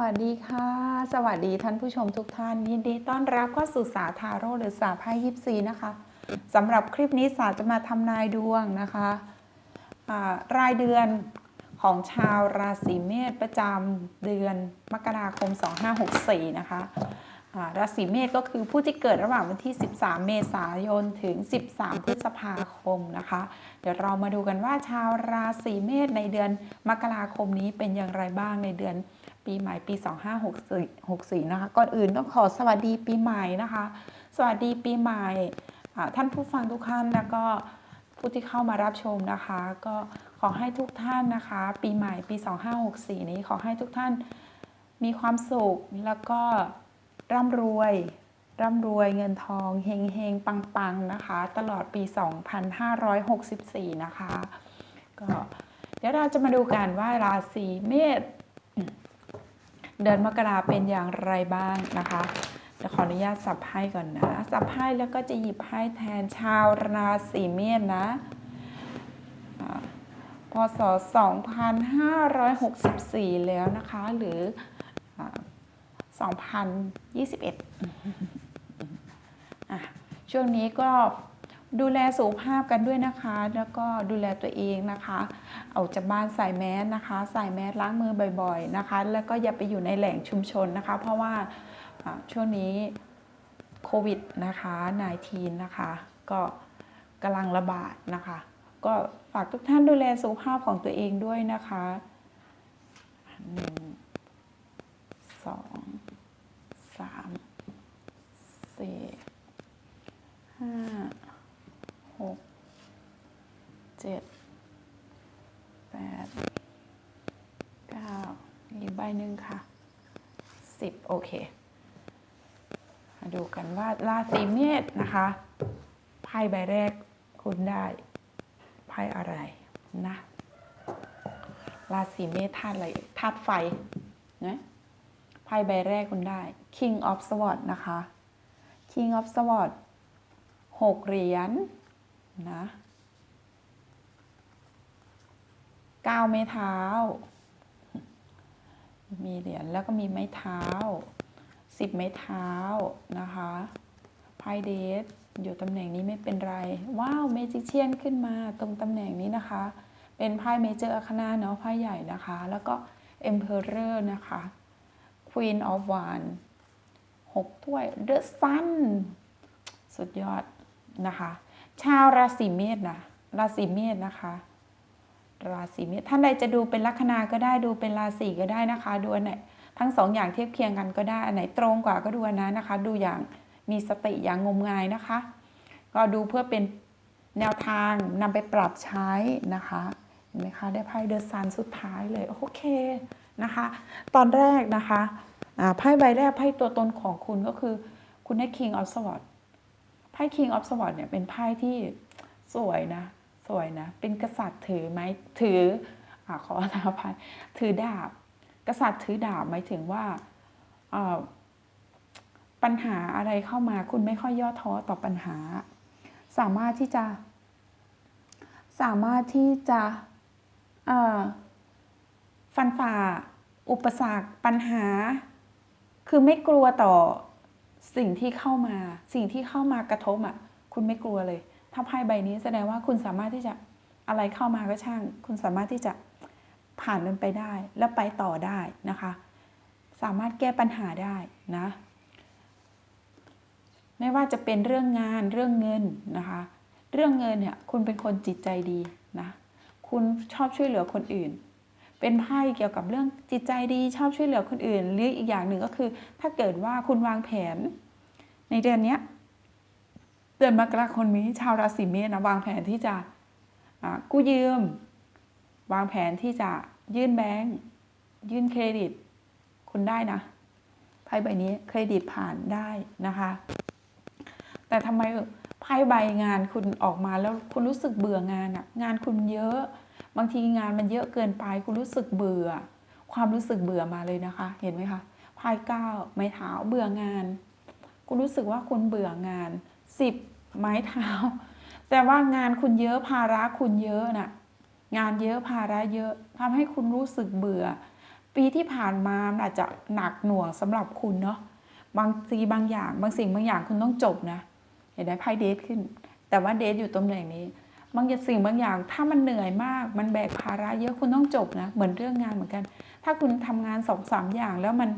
วัสดีค่ะ สวัสดีท่านผู้ชมทุกท่านยินดีต้อนรับเข้าสู่สาทาโร่หรือสาไพ่ยิปซีนะคะสำหรับคลิปนี้สาจะมาทำนายดวงนะคะรายเดือนของชาวราศีเมษประจำเดือนมกราคม 2564 นะคะราศีเมษก็คือผู้ที่เกิดระหว่างวันที่ 13 เมษายน ถึง 13 พฤษภาคมนะคะ เดี๋ยวเรามาดูกันว่าชาวราศีเมษในเดือนมกราคมนี้เป็นอย่างไรบ้างในเดือน ปีใหม่ปี 2564นะคะ ก่อนอื่นต้องขอสวัสดีปีใหม่นะคะ สวัสดีปีใหม่ท่านผู้ฟังทุกท่านแล้วก็ผู้ที่เข้ามารับชมนะคะ ก็ขอให้ทุกท่านนะคะ ปีใหม่ปี 2564 นี้ขอให้ทุกท่านมีความสุขแล้วก็ร่ำรวย ร่ำรวยเงินทองเฮงเฮงปังปังๆนะคะ ตลอดปี 2564 นะคะ ก็เดี๋ยวเราจะมาดูกันว่าราศีเมษ เดือนมกราเป็นอย่างไรบ้างนะคะเดี๋ยวขออนุญาตสับไพ่ก่อนนะ สับไพ่แล้วก็จะหยิบไพ่แทนชาวราศีเมษนะอ่าพศ 2564 แล้วนะคะ หรือ 2021อะช่วงนี้ก็ ดูแลสุขภาพกันด้วยนะคะ แล้วก็ดูแลตัวเองนะคะเอาจากบ้านใส่แมสนะคะ ใส่แมสล้างมือบ่อยๆนะคะ แล้วก็อย่าไปอยู่ในแหล่งชุมชนนะคะ เพราะว่าช่วงนี้โควิดนะคะ19นะคะ ก็กำลังระบาดนะคะ ก็ฝากทุกท่านดูแลสุขภาพของตัวเองด้วยนะคะหนึ่งสองสามสี่ห้า เจ็ดแปดเก้าอีกใบหนึ่งค่ะสิบโอเคมาดูกันว่าราศีเมษนะคะไพ่ใบแรกคุณได้ไพ่อะไรนะราศีเมษธาตุอะไรธาตุไฟนะไพ่ใบแรกคุณได้ King of Swords นะคะ King of Swords หกเหรียญนะเก้าไม้เท้า มีเหรียญแล้วก็มีไม้เท้าสิบไม้เท้านะคะไพ่เดทอยู่ตำแหน่งนี้ไม่เป็นไร ว้าวเมจิเชียนขึ้นมาตรงตำแหน่งนี้นะคะ เป็นไพ่เมเจอร์อาคานาเนาะไพ่ใหญ่นะคะ แล้วก็ Emperor นะคะ Queen of Wands หกถ้วย The Sun สุดยอดนะคะ ชาวราศีเมษนะราศีเมษนะคะ ราศีเมษท่านใดจะดูเป็นลัคนาก็ได้ดูเป็นราศีก็ได้นะคะ ดูอันไหนทั้งสองอย่างเทียบเคียงกันก็ได้อันไหนตรงกว่าก็ดูอันนั้นนะคะ ดูอย่างมีสติอย่างงมงายนะคะ ก็ดูเพื่อเป็นแนวทางนำไปปรับใช้นะคะเห็นไหมคะได้ไพ่เดอะซันสุดท้ายเลยโอเคนะคะ ตอนแรกนะคะอ่าไพ่ใบแรกไพ่ตัวตนของคุณก็คือ คุณได้ King of Swords ไพ่ King of Swords เนี่ยเป็นไพ่ที่สวยนะ วยนะ เป็นกษัตริย์ถือไหมถืออ่าขออภัยถือดาบ กษัตริย์ถือดาบหมายถึงว่าปัญหาอะไรเข้ามาคุณไม่ค่อยย่อท้อต่อปัญหา สามารถที่จะ สามารถที่จะฟันฝ่า อุปสรรคปัญหา คือไม่กลัวต่อสิ่งที่เข้ามา สิ่งที่เข้ามากระทบอะ คุณไม่กลัวเลย ถ้าไพ่ใบนี้แสดงว่าคุณสามารถที่จะอะไรเข้ามาก็ช่าง คุณสามารถที่จะผ่านมันไปได้ และไปต่อได้นะคะ สามารถแก้ปัญหาได้นะไม่ว่าจะเป็นเรื่องงานเรื่องเงินนะคะ เรื่องเงินเนี่ยคุณเป็นคนจิตใจดีนะคุณชอบช่วยเหลือคนอื่น เป็นไพ่เกี่ยวกับเรื่องจิตใจดีชอบช่วยเหลือคนอื่นหรืออีกอย่างหนึ่งก็คือ ถ้าเกิดว่าคุณวางแผน ในเดือนเนี้ย เดือนมกราคมนี้ชาวราศีเมษนะวางแผนที่จะกู้ยืม วางแผนที่จะยื่นแบงก์ยื่นเครดิต คุณได้นะไพ่ใบนี้เครดิตผ่านได้นะคะ แต่ทำไมไพ่ใบงานคุณออกมาแล้วคุณรู้สึกเบื่องานอะงานคุณเยอะ บางทีงานมันเยอะเกินไป คุณรู้สึกเบื่อ ความรู้สึกเบื่อมาเลยนะคะ เห็นไหมคะไพ่เก้าไม้เท้าเบื่องาน คุณรู้สึกว่าคุณเบื่องาน สิบไม้เท้า แต่ว่างานคุณเยอะภาระคุณเยอะน่ะงานเยอะภาระเยอะทำให้คุณรู้สึกเบื่อ ปีที่ผ่านมาอาจจะหนักหน่วงสำหรับคุณเนาะบางทีบางอย่าง บางสิ่งบางอย่างคุณต้องจบนะ เห็นไหมไพ่เดทขึ้น แต่ว่าเดทอยู่ตำแหน่งนี้บางอย่างสิ่งบางอย่างถ้ามันเหนื่อยมาก มันแบกภาระเยอะคุณต้องจบนะ เหมือนเรื่องงานเหมือนกัน ถ้าคุณทำงานสองสามอย่างแล้วมัน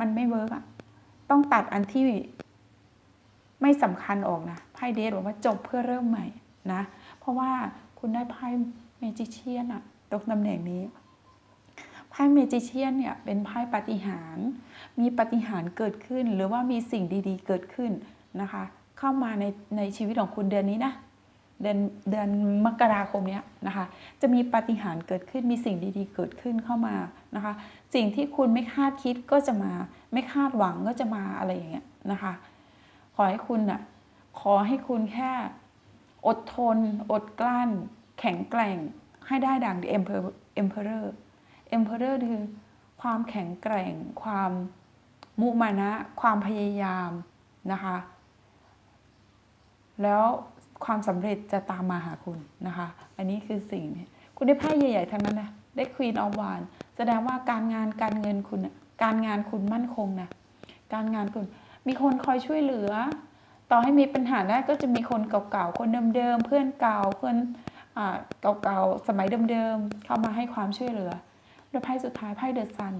มันไม่เวิร์กอะต้องตัดอันที่ ไม่สำคัญออกนะไพ่เดทบอกว่าจบเพื่อเริ่มใหม่นะ เพราะว่าคุณได้ไพ่เมจิเชียนอะตรงตำแหน่งนี้ไพ่เมจิเชียนเนี่ยเป็นไพ่ปาฏิหาร มีปาฏิหารเกิดขึ้น หรือว่ามีสิ่งดีๆ เกิดขึ้นนะคะ เข้ามาในในชีวิตของคุณเดือนนี้นะเดือนเดือนมกราคมเนี้ยนะคะ จะมีปาฏิหาริย์เกิดขึ้นมีสิ่งดีๆ เกิดขึ้นเข้ามานะคะ สิ่งที่คุณไม่คาดคิดก็จะมา ไม่คาดหวังก็จะมาอะไรอย่างเงี้ยนะคะ ขอให้คุณน่ะขอให้คุณแค่ อดทน อดกลั้น แข็งแกร่งให้ได้ดัง The Emperor Emperor Emperor คือความแข็งแกร่ง ความมุมานะ ความพยายามนะคะ แล้วความสำเร็จจะตามมาหาคุณนะคะ อันนี้คือสิ่งคุณได้ไพ่ใหญ่ๆทั้งนั้นนะได้ Queen of Wands แสดงว่าการงานการเงินคุณน่ะการงานคุณมั่นคงนะ การงานคุณ มีคนคอยช่วยเหลือ ต่อให้มีปัญหาได้ก็จะมีคนเก่าๆ คนเดิมๆ เพื่อนเก่าเพื่อนอ่าเก่าๆ สมัยเดิมๆ เข้ามาให้ความช่วยเหลือแล้วไพ่สุดท้ายไพ่เดอะซัน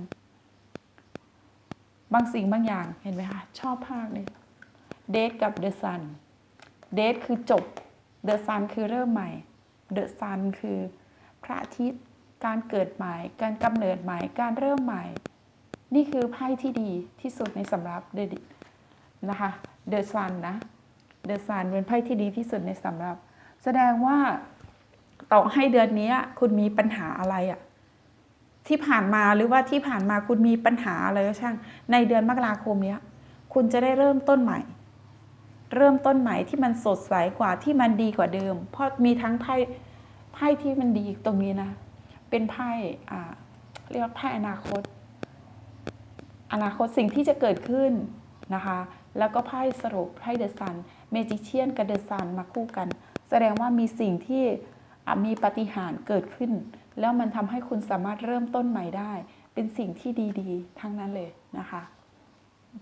บางสิ่งบางอย่างเห็นไหมคะชอบภาคเลยเดทกับเดอะซัน เดทคือจบ เดอะซันคือเริ่มใหม่ เดอะซันคือพระอาทิตย์ การเกิดใหม่ การกำเนิดใหม่ การเริ่มใหม่ นี่คือไพ่ที่ดีที่สุดในสำหรับเดด นะคะเดอะซันนะเดอะซันเป็นไพ่ที่ดีที่สุดในสำหรับ แสดงว่าต่อให้เดือนนี้คุณมีปัญหาอะไรอะที่ผ่านมาหรือว่าที่ผ่านมาคุณมีปัญหาอะไรก็ช่าง ในเดือนมกราคมเนี้ย คุณจะได้เริ่มต้นใหม่ เริ่มต้นใหม่ที่มันสดใสกว่าที่มันดีกว่าเดิม เพราะมีทั้งไพ่ไพ่ที่มันดีตรงนี้นะ เป็นไพ่อ่าเรียกว่าไพ่อนาคต อนาคตสิ่งที่จะเกิดขึ้นนะคะ แล้วก็ไพ่สรุปไพ่เดอะซันเมจิเชียนกับเดอะซันมาคู่กัน แสดงว่ามีสิ่งที่มีปาฏิหาริ์เกิดขึ้น แล้วมันทำให้คุณสามารถเริ่มต้นใหม่ได้ เป็นสิ่งที่ดีๆ ทั้งนั้นเลยนะคะ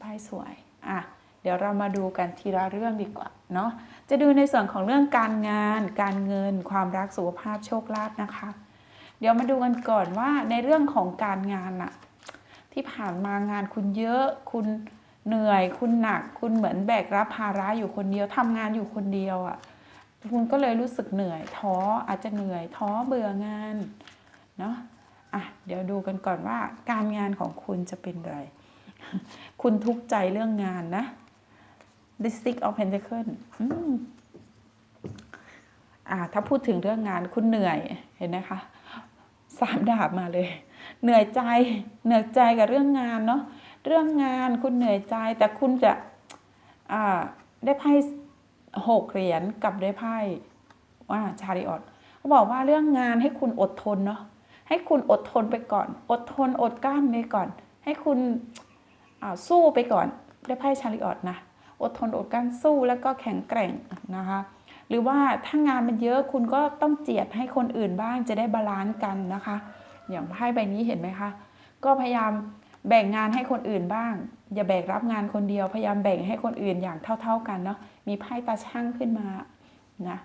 ไพ่สวยอะเดี๋ยวเรามาดูกันทีละเรื่องดีกว่าเนาะจะดูในส่วนของเรื่องการงาน การเงิน ความรักสุขภาพโชคลาภนะคะ เดี๋ยวมาดูกันก่อนว่าในเรื่องของการงานอะที่ผ่านมางานคุณเยอะคุณ เหนื่อยคุณหนัก คุณเหมือนแบกรับภาระอยู่คนเดียวทำงานอยู่คนเดียวอะคุณก็เลยรู้สึกเหนื่อย ท้ออาจจะเหนื่อยท้อเบื่องานเนาะอะเดี๋ยวดูกันก่อนว่าการงานของคุณจะเป็นไร คุณทุกข์ใจเรื่องงานนะ The Six of Pentacles อ่าถ้าพูดถึงเรื่องงานคุณเหนื่อยเห็นไหมคะสามดาบมาเลย เหนื่อยใจเหนื่อยใจกับเรื่องงานเนาะ เรื่องงานคุณเหนื่อยใจแต่คุณจะได้ไพ่หกเหรียญกับได้ไพ่ว่าชาริออตเขาบอกว่าเรื่องงานให้คุณอดทนเนาะให้คุณอดทนไปก่อน อดทนอดกลั้นไปก่อน ให้คุณสู้ไปก่อนได้ไพ่ชาริออตนะอดทนอดกลั้นสู้แล้วก็แข็งแกร่งนะคะหรือว่าถ้างานมันเยอะคุณก็ต้องเจียดให้คนอื่นบ้างจะได้บาลานซ์กันนะคะ อย่างไพ่ใบนี้เห็นไหมคะ ก็พยายาม แบ่งงานให้คนอื่นบ้าง อย่าแบกรับงานคนเดียวพยายามแบ่งให้คนอื่นอย่างเท่า ๆกันเนาะมีไพ่ตาช่างขึ้นมานะ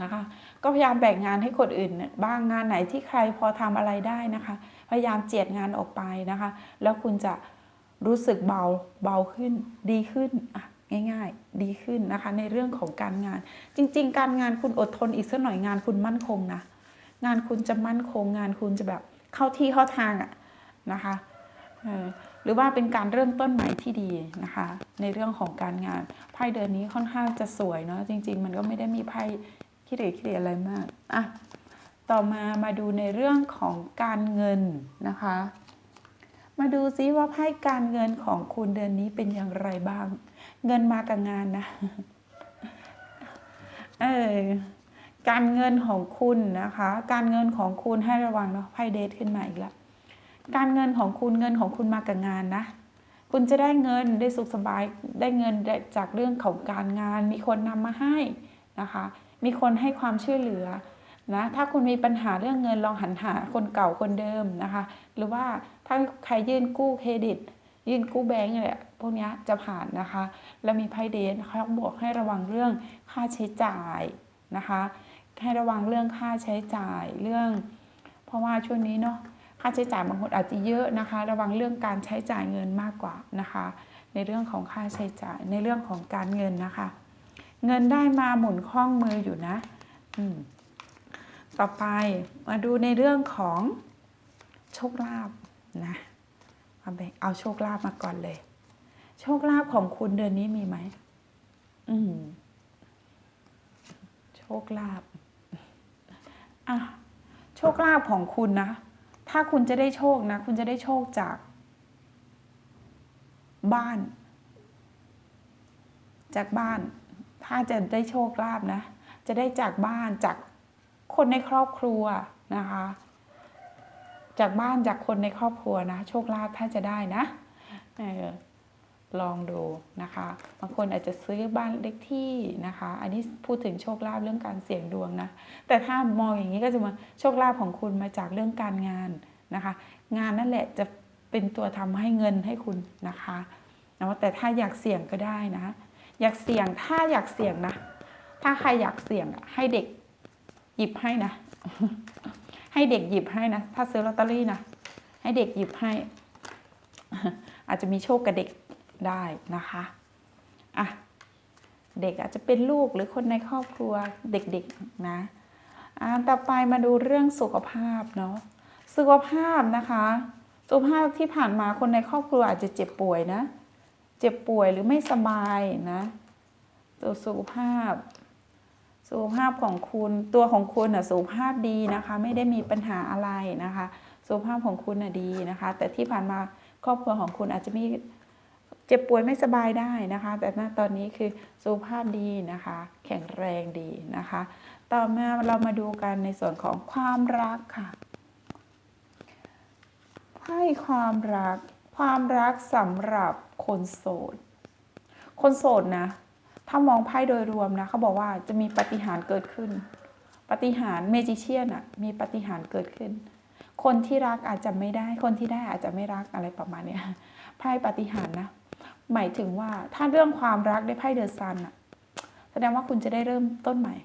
นะคะ ก็พยายามแบ่งงานให้คนอื่นบ้างงานไหนที่ใครพอทำอะไรได้นะคะ พยายามเจียดงานออกไปนะคะ แล้วคุณจะรู้สึกเบาเบาขึ้นดีขึ้นอะง่ายๆ ดีขึ้นนะคะ ในเรื่องของการงาน จริง ๆ การงานคุณอดทนอีกสักหน่อยงานคุณมั่นคงนะงานคุณจะมั่นคงงานคุณจะแบบเข้าที่เข้าทางอะนะคะ หรือว่าเป็นการเริ่มต้นใหม่ที่ดีนะคะ ในเรื่องของการงานไพ่เดือนนี้ค่อนข้างจะสวยเนาะจริง ๆ มันก็ไม่ได้มีไพ่ขี้เหร่ขี้เหร่อะไรมากอะต่อมามาดูในเรื่องของการเงินนะคะ มาดูซิว่าไพ่การเงินของคุณเดือนนี้เป็นอย่างไรบ้าง เงินมากับงานนะเออการเงินของคุณนะคะ การเงินของคุณให้ระวังเนาะไพ่เดทขึ้นมาอีกแล้ว การเงินของคุณเงินของคุณมากับงานนะ คุณจะได้เงินได้สุขสบายได้เงินจากเรื่องของการงาน มีคนนำมาให้นะคะ มีคนให้ความช่วยเหลือนะถ้าคุณมีปัญหาเรื่องเงินลองหันหาคนเก่าคนเดิมนะคะ หรือว่าถ้าใครยื่นกู้เครดิต ยื่นกู้แบงก์เนี่ยพวกนี้จะผ่านนะคะ แล้วมีไพ่เดนเขาบอกให้ระวังเรื่องค่าใช้จ่ายนะคะให้ระวังเรื่องค่าใช้จ่ายเรื่อง เพราะว่าช่วงนี้เนาะ ค่าใช้จ่ายบางคนอาจจะเยอะนะคะ ระวังเรื่องการใช้จ่ายเงินมากกว่านะคะ ในเรื่องของค่าใช้จ่ายในเรื่องของการเงินนะคะ เงินได้มาหมุนคล่องมืออยู่นะอืมต่อไปมาดูในเรื่องของโชคลาภนะเอาไปเอาโชคลาภมาก่อนเลย โชคลาภของคุณเดือนนี้มีไหมอืมโชคลาภอะโชคลาภของคุณนะ ถ้าคุณจะได้โชคนะ คุณจะได้โชคจาก บ้าน จากบ้าน ถ้าจะได้โชคลาภนะ จะได้จากบ้านจากคนในครอบครัวนะคะ จากบ้านจากคนในครอบครัวนะ โชคลาภถ้าจะได้นะเออ ลองดูนะคะบางคนอาจจะซื้อบ้านเล็กที่นะคะ อันนี้พูดถึงโชคลาภเรื่องการเสี่ยงดวงนะ แต่ถ้ามองอย่างนี้ก็จะมาโชคลาภของคุณมาจากเรื่องการงานนะคะ งานนั่นแหละจะเป็นตัวทำให้เงินให้คุณนะคะนะแต่ถ้าอยากเสี่ยงก็ได้นะ อยากเสี่ยงถ้าอยากเสี่ยงนะ ถ้าใครอยากเสี่ยงให้เด็กหยิบให้นะ ให้เด็กหยิบให้นะ ถ้าซื้อลอตเตอรี่นะ ให้เด็กหยิบให้ อาจจะมีโชคกับเด็ก ได้นะคะอะเด็กอาจจะเป็นลูกหรือคนในครอบครัวเด็กๆนะอ่าต่อไปมาดูเรื่องสุขภาพเนาะสุขภาพนะคะสุขภาพที่ผ่านมาคนในครอบครัวอาจจะเจ็บป่วยนะ เจ็บป่วยหรือไม่สบายนะตัวสุขภาพ สุขภาพของคุณตัวของคุณน่ะสุขภาพดีนะคะ ไม่ได้มีปัญหาอะไรนะคะ สุขภาพของคุณน่ะดีนะคะ แต่ที่ผ่านมาครอบครัวของคุณอาจจะมี เจ็บป่วยไม่สบายได้นะคะ แต่ณตอนนี้คือสุขภาพดีนะคะ แข็งแรงดีนะคะ ต่อมาเรามาดูกันในส่วนของความรักค่ะไพ่ความรัก ความรักสำหรับคนโสด คนโสดนะ ถ้ามองไพ่โดยรวมนะเขาบอกว่าจะมีปฏิหารเกิดขึ้น ปฏิหารเมจิเชียนอะมีปฏิหารเกิดขึ้น คนที่รักอาจจะไม่ได้ คนที่ได้อาจจะไม่รักอะไรประมาณเนี้ยไพ่ปฏิหารนะ หมายถึงว่าถ้าเรื่องความรักได้ไพ่เดอะซันอะแสดงว่าคุณจะได้เริ่มต้นใหม่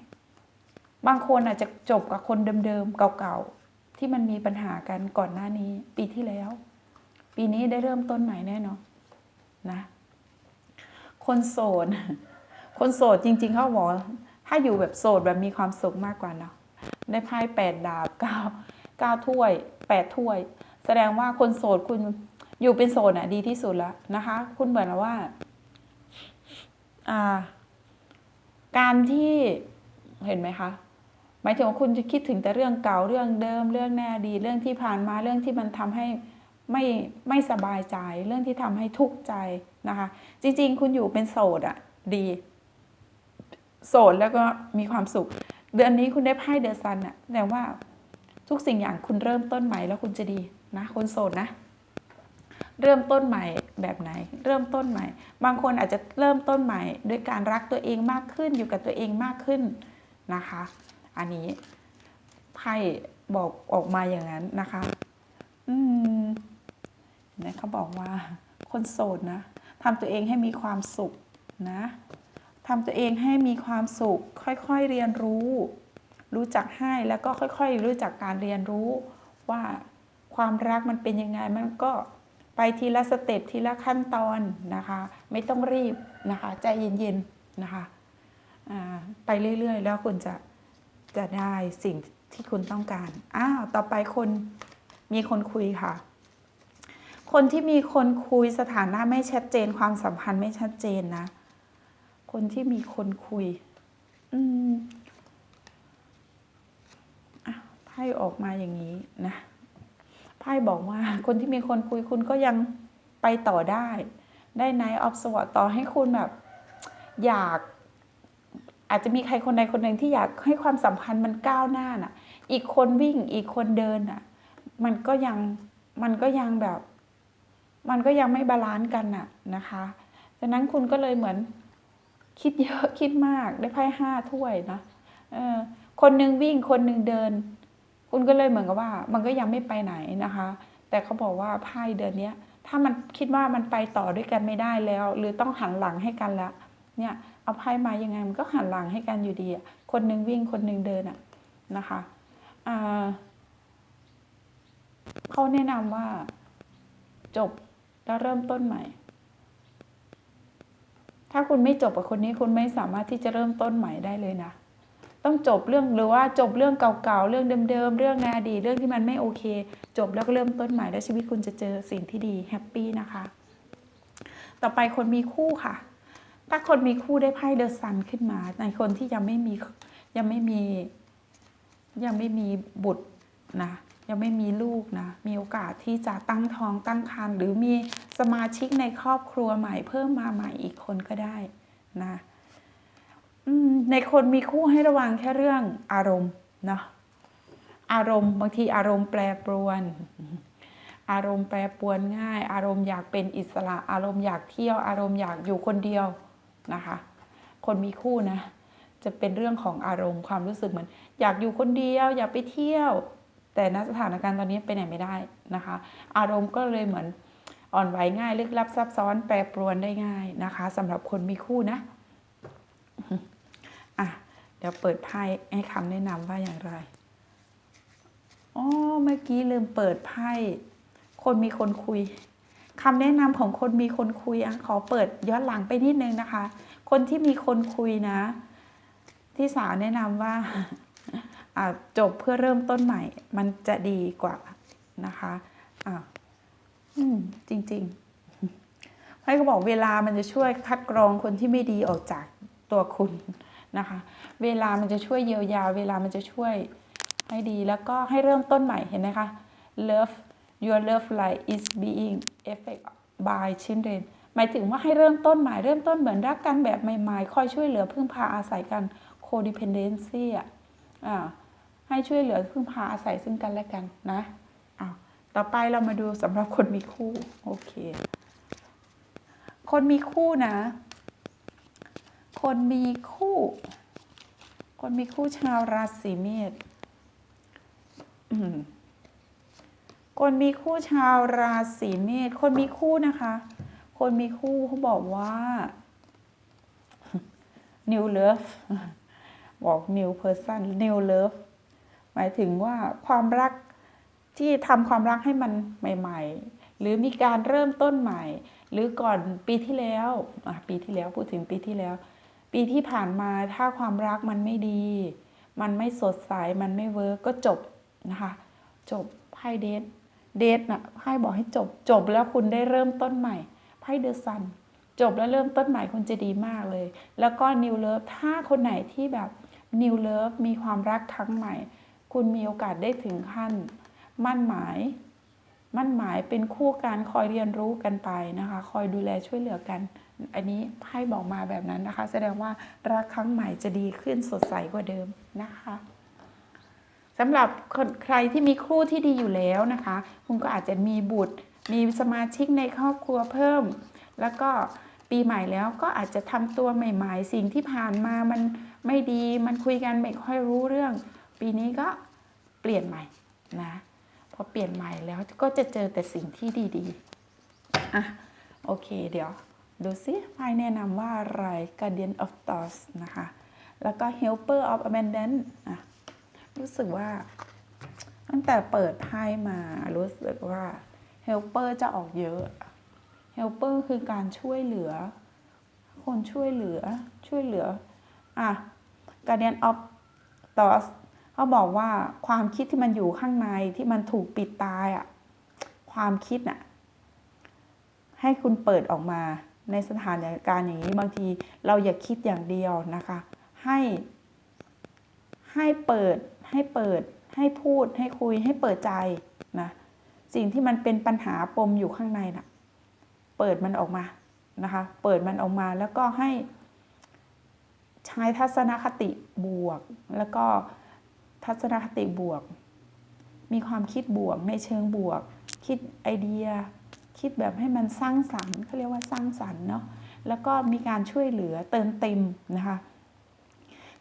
บางคนอาจจะจบกับคนเดิมๆเก่าๆที่มันมีปัญหากันก่อนหน้านี้ ปีที่แล้ว ปีนี้ได้เริ่มต้นใหม่แน่นอนนะ คนโสดคนโสดจริง ๆเขาบอกถ้าอยู่แบบโสดแบบมีความสุขมากกว่าเนาะได้ไพ่แปดดาบเก้าเก้าถ้วยแปดถ้วย แสดงว่าคนโสดคุณ อยู่เป็นโสดอะดีที่สุดแล้วนะคะ คุณเหมือนว่า อ่า การที่เห็นไหมคะหมายถึงว่าคุณจะคิดถึงแต่เรื่องเก่าเรื่องเดิม เรื่องแน่ดีเรื่องที่ผ่านมาเรื่องที่มันทำให้ไม่ไม่สบายใจ เรื่องที่ทำให้ทุกข์ใจนะคะ จริง ๆ คุณอยู่เป็นโสดอะดี โสดแล้วก็มีความสุข เดือนนี้คุณได้ไพ่เดือะซันอะแต่ว่าทุกสิ่งอย่างคุณเริ่มต้นใหม่แล้วคุณจะดีนะคนโสดนะ เริ่มต้นใหม่แบบไหน เริ่มต้นใหม่ บางคนอาจจะเริ่มต้นใหม่ด้วยการรักตัวเองมากขึ้นอยู่กับตัวเองมากขึ้นนะคะ อันนี้ไพ่บอกออกมาอย่างนั้นนะคะ อืมนะเขาบอกว่าคนโสดนะทำตัวเองให้มีความสุขนะทำตัวเองให้มีความสุข ค่อยๆเรียนรู้ รู้จักให้แล้วก็ค่อยๆ รู้จักการเรียนรู้ว่าความรักมันเป็นยังไงมันก็ ไปทีละสเต็ปทีละขั้นตอนนะคะ ไม่ต้องรีบนะคะ ใจเย็นๆนะคะไปเรื่อยๆ แล้วคุณจะจะได้สิ่งที่คุณต้องการ อ้าว ต่อไปคนมีคนคุยค่ะ คนที่มีคนคุยสถานะไม่ชัดเจน ความสัมพันธ์ไม่ชัดเจนนะ คนที่มีคนคุย อืมอะไพ่ออกมาอย่างนี้นะ ไพ่บอกว่า คนที่มีคนคุยคุณก็ยังไปต่อได้ ได้ไนออฟสวอตต่อให้คุณแบบ อยาก อาจจะมีใครคนใดคนหนึ่งที่อยากให้ความสัมพันธ์มันก้าวหน้าน่ะ อีกคนวิ่งอีกคนเดินน่ะ มันก็ยังมันก็ยังแบบ มันก็ยังไม่บาลานซ์กันน่ะนะคะดังนั้นคุณก็เลยเหมือนคิดเยอะคิดมากได้ไพ่ห้าถ้วยนะเออคนหนึงวิ่งคนหนึงเดิน คุณก็เลยเหมือนกับว่า มันก็ยังไม่ไปไหนนะคะ แต่เขาบอกว่าไพ่เดือนนี้ถ้ามันคิดว่ามันไปต่อด้วยกันไม่ได้แล้ว หรือต้องหันหลังให้กันแล้วเนี่ยเอาไพ่มายังไงมันก็หันหลังให้กันอยู่ดีอะคนหนึงวิ่งคนหนึงเดินอะนะคะเขาแนะนำว่า จบแล้วเริ่มต้นใหม่ ถ้าคุณไม่จบกับคนนี้คุณไม่สามารถที่จะเริ่มต้นใหม่ได้เลยนะ ต้องจบเรื่องหรือว่าจบเรื่องเก่าๆเรื่องเดิมๆเรื่องในอดีตเรื่องที่มันไม่โอเค จบแล้วก็เริ่มต้นใหม่แล้วชีวิตคุณจะเจอสิ่งที่ดีแฮปปี้นะคะ ต่อไปคนมีคู่ค่ะ ถ้าคนมีคู่ได้ไพ่เดอะซันขึ้นมา ในคนที่ยังไม่มียังไม่มียังไม่มีบุตรนะยังไม่มีลูกนะ มีโอกาสที่จะตั้งท้องตั้งครรภ์หรือมีสมาชิกในครอบครัวใหม่เพิ่มมาใหม่อีกคนก็ได้นะ ในคนมีคู่ให้ระวังแค่เรื่องอารมณ์เนาะอารมณ์บางทีอารมณ์แปรปรวน อารมณ์แปรปรวนง่าย อารมณ์อยากเป็นอิสระ อารมณ์อยากเที่ยว อารมณ์อยากอยู่คนเดียวนะคะ คนมีคู่นะ จะเป็นเรื่องของอารมณ์ความรู้สึกเหมือน อยากอยู่คนเดียว อยากไปเที่ยว แต่ณสถานการณ์ตอนนี้ไปไหนไม่ได้นะคะ อารมณ์ก็เลยเหมือนอ่อนไหวง่าย ลึกลับซับซ้อนแปรปรวนได้ง่ายนะคะสำหรับคนมีคู่นะ อะ เดี๋ยวเปิดไพ่ให้คำแนะนำว่าอย่างไร อ๋อ เมื่อกี้ลืมเปิดไพ่ คนมีคนคุยคำแนะนำของคนมีคนคุยอะขอเปิดย้อนหลังไปนิดนึงนะคะ คนที่มีคนคุยนะ ที่สาวแนะนำว่าจบเพื่อเริ่มต้นใหม่ มันจะดีกว่านะคะอะอืมจริงๆให้เขาบอกเวลามันจะช่วยคัดกรองคนที่ไม่ดีออกจากตัวคุณ นะคะ เวลามันจะช่วยเยียวยา เวลามันจะช่วยให้ดีแล้วก็ให้เริ่มต้นใหม่เห็นไหมคะ love your love life is being affected by children หมายถึงว่าให้เริ่มต้นใหม่เริ่มต้นเหมือนรักกันแบบใหม่ๆคอยช่วยเหลือพึ่งพาอาศัยกัน codependency อะให้ช่วยเหลือพึ่งพาอาศัยซึ่งกันและกันนะอ้าวต่อไปเรามาดูสำหรับคนมีคู่ โอเค คนมีคู่นะ คนมีคู่ คนมีคู่ชาวราศีเมษคนมีคู่ชาวราศีเมษ คนมีคู่นะคะ คนมีคู่เขาบอกว่า new love บอก new person new love หมายถึงว่าความรักที่ทำความรักให้มันใหม่ ๆ หรือมีการเริ่มต้นใหม่ หรือก่อนปีที่แล้วปีที่แล้วพูดถึงปีที่แล้ว ปีที่ผ่านมาถ้าความรักมันไม่ดี มันไม่สดใส มันไม่เวิร์กก็จบนะคะ จบไพ่เดทเดทน่ะไพ่บอกให้จบ จบแล้วคุณได้เริ่มต้นใหม่ไพ่เดอะซันจบแล้วเริ่มต้นใหม่คุณจะดีมากเลย แล้วก็นิวเลิฟถ้าคนไหนที่แบบนิวเลิฟมีความรักครั้งใหม่ คุณมีโอกาสได้ถึงขั้น มั่นหมาย มั่นหมายเป็นคู่การคอยเรียนรู้กันไปนะคะ คอยดูแลช่วยเหลือกัน อันนี้ไพ่บอกมาแบบนั้นนะคะ แสดงว่ารักครั้งใหม่จะดีขึ้นสดใสกว่าเดิมนะคะสำหรับคใครที่มีคู่ที่ดีอยู่แล้วนะคะ คุณก็อาจจะมีบุตร มีสมาชิกในครอบครัวเพิ่ม แล้วก็ปีใหม่แล้วก็อาจจะทำตัวใหม่ ๆ สิ่งที่ผ่านมามันไม่ดีมันคุยกันไม่ค่อยรู้เรื่อง ปีนี้ก็เปลี่ยนใหม่นะพอเปลี่ยนใหม่แล้วก็จะเจอแต่สิ่งที่ดีๆอะโอเคเดี๋ยว ดูซิไพ่แนะนำว่าอะไร Guardian of Thoughts นะคะ แล้วก็ Helper of Abundance อะรู้สึกว่า ตั้งแต่เปิดไพ่มารู้สึกว่า Helper จะออกเยอะ Helper คือการช่วยเหลือ คนช่วยเหลือช่วยเหลือ อะ Guardian of Thoughts เขาบอกว่าความคิดที่มันอยู่ข้างในที่มันถูกปิดตายอะความคิดน่ะให้คุณเปิดออกมา ในสถานการณ์อย่างนี้บางทีเราอย่าคิดอย่างเดียวนะคะ ให้ ให้เปิดให้เปิดให้พูดให้คุยให้เปิดใจนะสิ่งที่มันเป็นปัญหาปมอยู่ข้างในน่ะ เปิดมันออกมานะคะ เปิดมันออกมาแล้วก็ให้ ใช้ทัศนคติบวก แล้วก็ทัศนคติบวก มีความคิดบวกในเชิงบวก คิดไอเดีย คิดแบบให้มันสร้างสรรค์เขาเรียกว่าสร้างสรรค์เนาะแล้วก็มีการช่วยเหลือเติมเต็มนะคะ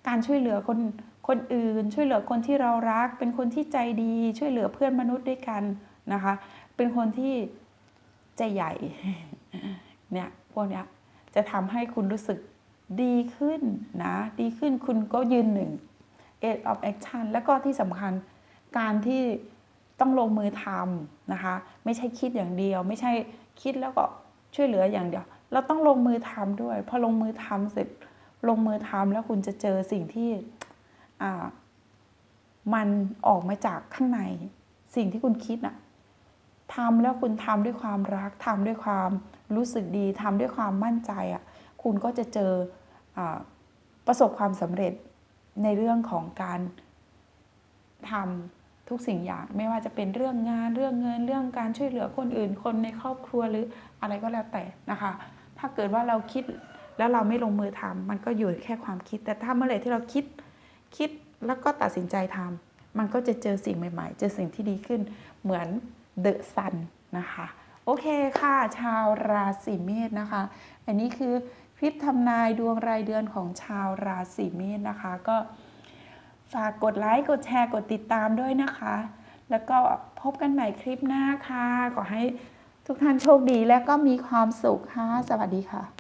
การช่วยเหลือคนคนอื่น ช่วยเหลือคนที่เรารัก เป็นคนที่ใจดีช่วยเหลือเพื่อนมนุษย์ด้วยกันนะคะเป็นคนที่ใจใหญ่เนี่ยพวกเนี้ยจะทำให้คุณรู้สึกดีขึ้นนะดีขึ้นคุณก็ยืนหนึ่ง eight of action แล้วก็ที่สำคัญการที่ ต้องลงมือทำนะคะ ไม่ใช่คิดอย่างเดียว ไม่ใช่คิดแล้วก็ช่วยเหลืออย่างเดียว เราต้องลงมือทำด้วย พอลงมือทำเสร็จลงมือทำแล้วคุณจะเจอสิ่งที่อ่ามันออกมาจากข้างใน สิ่งที่คุณคิดน่ะทำแล้วคุณทำด้วยความรักทำด้วยความรู้สึกดีทำด้วยความมั่นใจอะคุณก็จะเจออประสบความสำเร็จในเรื่องของการทำ ทุกสิ่งอย่างไม่ว่าจะเป็นเรื่องงานเรื่องเงินเรื่องการช่วยเหลือคนอื่น คนในครอบครัวหรืออะไรก็แล้วแต่นะคะ ถ้าเกิดว่าเราคิดแล้วเราไม่ลงมือทำมันก็อยู่แค่ความคิด แต่ถ้าเมื่อไหร่ที่เราคิดคิดแล้วก็ตัดสินใจทำมันก็จะเจอสิ่งใหม่ ๆ เจอสิ่งที่ดีขึ้นเหมือนเดอะซันนะคะโอเคค่ะ ชาวราศีเมษนะคะ อันนี้คือคลิปทำนายดวงรายเดือนของชาวราศีเมษนะคะก็ ฝากกดไลค์ กดแชร์ กดติดตามด้วยนะคะ แล้วก็พบกันใหม่คลิปหน้าค่ะ ขอให้ทุกท่านโชคดีและก็มีความสุขค่ะ สวัสดีค่ะ